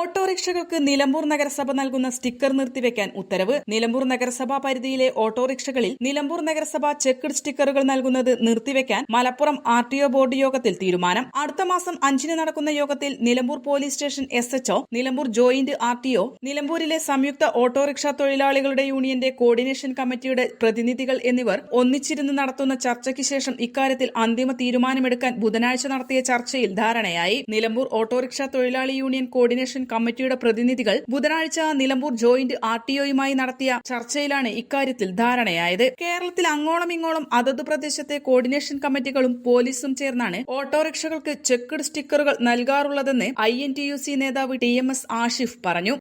ഓട്ടോറിക്ഷകൾക്ക് നിലമ്പൂർ നഗരസഭ നൽകുന്ന സ്റ്റിക്കർ നിർത്തിവെക്കാൻ ഉത്തരവ്. നിലമ്പൂർ നഗരസഭാ പരിധിയിലെ ഓട്ടോറിക്ഷകളിൽ നിലമ്പൂർ നഗരസഭ ചെക്ക്ഡ് സ്റ്റിക്കറുകൾ നൽകുന്നത് നിർത്തിവെക്കാൻ Malappuram R T O board യോഗത്തിൽ തീരുമാനം. അടുത്ത മാസം അഞ്ചിന് നടക്കുന്ന യോഗത്തിൽ Nilambur police station S Nilambur joint R T O നിലമ്പൂരിലെ സംയുക്ത ഓട്ടോറിക്ഷ തൊഴിലാളികളുടെ യൂണിയന്റെ കോർഡിനേഷൻ കമ്മിറ്റിയുടെ പ്രതിനിധികൾ എന്നിവർ ഒന്നിച്ചിരുന്ന് നടത്തുന്ന ചർച്ചയ്ക്ക് ശേഷം ഇക്കാര്യത്തിൽ അന്തിമ തീരുമാനമെടുക്കാൻ ബുധനാഴ്ച നടത്തിയ ചർച്ചയിൽ ധാരണയായി. നിലമ്പൂർ ഓട്ടോറിക്ഷ തൊഴിലാളി യൂണിയൻ കോർഡിനേഷൻ കമ്മിറ്റിയുടെ പ്രതിനിധികൾ ബുധനാഴ്ച നിലമ്പൂർ ജോയിന്റ് ആർ ടി ഒയുമായി നടത്തിയ ചർച്ചയിലാണ് ഇക്കാര്യത്തിൽ ധാരണയായത്. കേരളത്തിൽ അങ്ങോളം ഇങ്ങോളം അതത് പ്രദേശത്തെ കോർഡിനേഷൻ കമ്മിറ്റികളും പോലീസും ചേർന്നാണ് ഓട്ടോറിക്ഷകൾക്ക് ചെക്ക്ഡ് സ്റ്റിക്കറുകൾ നൽകാറുള്ളതെന്ന് I N T U C നേതാവ് ടി എം എസ് ആഷിഫ് പറഞ്ഞു.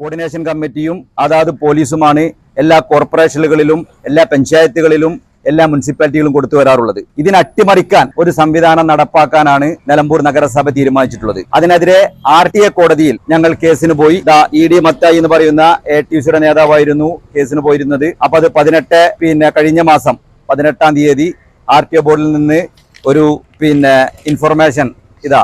കോർഡിനേഷൻ കമ്മിറ്റിയും അതാത് പോലീസുമാണ് എല്ലാ കോർപ്പറേഷനുകളിലും എല്ലാ പഞ്ചായത്തുകളിലും എല്ലാ മുനിസിപ്പാലിറ്റികളും കൊടുത്തു വരാറുള്ളത്. ഇതിനെ അട്ടിമറിക്കാൻ ഒരു സംവിധാനം നടപ്പാക്കാനാണ് നിലമ്പൂർ നഗരസഭ തീരുമാനിച്ചിട്ടുള്ളത്. അതിനെതിരെ ആർ ടി എ കോടതിയിൽ ഞങ്ങൾ കേസിന് പോയി. ഇ ഡി മത്തായി എന്ന് പറയുന്ന എ ടി സിയുടെ നേതാവായിരുന്നു കേസിന് പോയിരുന്നത്. അപ്പൊ അത് പതിനെട്ട് പിന്നെ കഴിഞ്ഞ മാസം പതിനെട്ടാം തീയതി ആർ ടി ഒ ബോർഡിൽ നിന്ന് ഒരു പിന്നെ ഇൻഫർമേഷൻ ഇതാ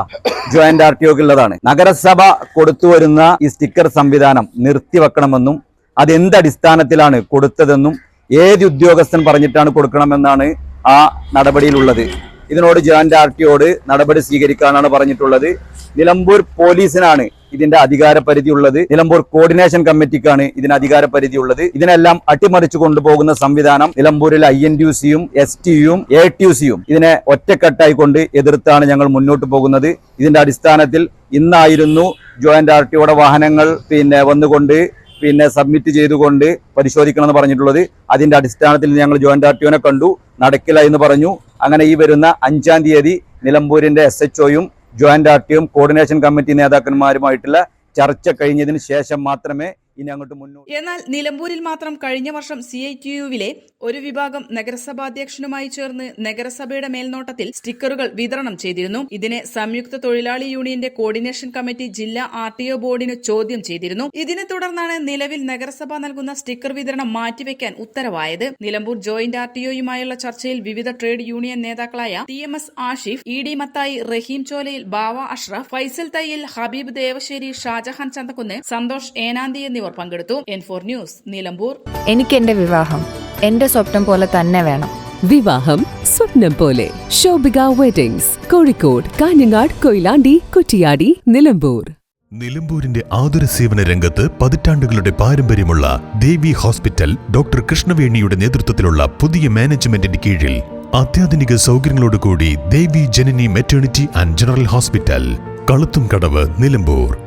ജോയിന്റ് ആർ ടി ഒക്കുള്ളതാണ് നഗരസഭ കൊടുത്തു വരുന്ന ഈ സ്റ്റിക്കർ സംവിധാനം നിർത്തിവെക്കണമെന്നും അത് എന്ത് അടിസ്ഥാനത്തിലാണ് കൊടുത്തതെന്നും ഏത് ഉദ്യോഗസ്ഥൻ പറഞ്ഞിട്ടാണ് കൊടുക്കണമെന്നാണ് ആ നടപടിയിലുള്ളത്. ഇതിനോട് ജോയിന്റ് ആർ ടിയോട് നടപടി സ്വീകരിക്കാനാണ് പറഞ്ഞിട്ടുള്ളത്. നിലമ്പൂർ പോലീസിനാണ് ഇതിന്റെ അധികാര പരിധി ഉള്ളത് നിലമ്പൂർ കോർഡിനേഷൻ കമ്മിറ്റിക്കാണ് ഇതിന് അധികാര പരിധി ഉള്ളത് ഇതിനെല്ലാം അട്ടിമറിച്ചു കൊണ്ടുപോകുന്ന സംവിധാനം നിലമ്പൂരിൽ ഐ എൻ ടി സിയും എസ് ടിയും എ ടി സിയും ഇതിനെ ഒറ്റക്കെട്ടായി കൊണ്ട് എതിർത്താണ് ഞങ്ങൾ മുന്നോട്ട് പോകുന്നത്. ഇതിന്റെ അടിസ്ഥാനത്തിൽ ഇന്നായിരുന്നു ജോയിന്റ് ആർ വാഹനങ്ങൾ പിന്നെ വന്നുകൊണ്ട് പിന്നെ സബ്മിറ്റ് ചെയ്തുകൊണ്ട് പരിശോധിക്കണമെന്ന് പറഞ്ഞിട്ടുള്ളത്. അതിന്റെ അടിസ്ഥാനത്തിൽ ഞങ്ങൾ ജോയിന്റ് ആർ കണ്ടു. നടക്കില്ല എന്ന് പറഞ്ഞു. അങ്ങനെ ഈ വരുന്ന അഞ്ചാം തീയതി നിലമ്പൂരിന്റെ എസ് എച്ച് ഒയും ജോയിന്റ് ആർ കോർഡിനേഷൻ കമ്മിറ്റി നേതാക്കന്മാരുമായിട്ടുള്ള ചർച്ച കഴിഞ്ഞതിന് ശേഷം മാത്രമേ ഇനി അങ്ങോട്ട് മുന്നോട്ട്. എന്നാൽ നിലമ്പൂരിൽ മാത്രം കഴിഞ്ഞ വർഷം സി ഐ ടി യുവിലെ ഒരു വിഭാഗം നഗരസഭാധ്യക്ഷനുമായി ചേർന്ന് നഗരസഭയുടെ മേൽനോട്ടത്തിൽ സ്റ്റിക്കറുകൾ വിതരണം ചെയ്തിരുന്നു. ഇതിനെ സംയുക്ത തൊഴിലാളി യൂണിയന്റെ കോർഡിനേഷൻ കമ്മിറ്റി ജില്ലാ ആർ ടി ഒ ബോർഡിന് ചോദ്യം ചെയ്തിരുന്നു. ഇതിനെ തുടർന്നാണ് നിലവിൽ നഗരസഭ നൽകുന്ന സ്റ്റിക്കർ വിതരണം മാറ്റിവെക്കാൻ ഉത്തരവായത്. നിലമ്പൂർ ജോയിന്റ് ആർ ടി ഒയുമായുള്ള ചർച്ചയിൽ വിവിധ ട്രേഡ് യൂണിയൻ നേതാക്കളായ T M S Ashif E D Mathai Rahim Cholayil Bava Ashraf Faisal Thayyil Habeeb Devasseri Shajahan Chanthakkunnu Santhosh Enanthi എന്നിവർ പങ്കെടുത്തു. എൻ ഫോർ ന്യൂസ് നിലമ്പൂർ എനിക്ക് എന്റെ വിവാഹം എന്റെ സ്വപ്നം പോലെ തന്നെ വേണം. വിവാഹം സ്വപ്നം പോലെ. ശോഭിക വെഡിങ്സ് കോഴിക്കോട് കാഞ്ഞങ്ങാട് കൊയിലാണ്ടി കുറ്റിയാടി നിലമ്പൂർ. നിലമ്പൂരിന്റെ ആതുര സേവന രംഗത്ത് പതിറ്റാണ്ടുകളുടെ പാരമ്പര്യമുള്ള ദേവി ഹോസ്പിറ്റൽ ഡോക്ടർ കൃഷ്ണവേണിയുടെ നേതൃത്വത്തിലുള്ള പുതിയ മാനേജ്മെന്റിന്റെ കീഴിൽ അത്യാധുനിക സൗകര്യങ്ങളോടുകൂടി Devi Janani maternity and general hospital Kaluthum Kadavu Nilambur.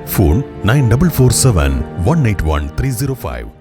Phone nine double four seven one eight one three zero five.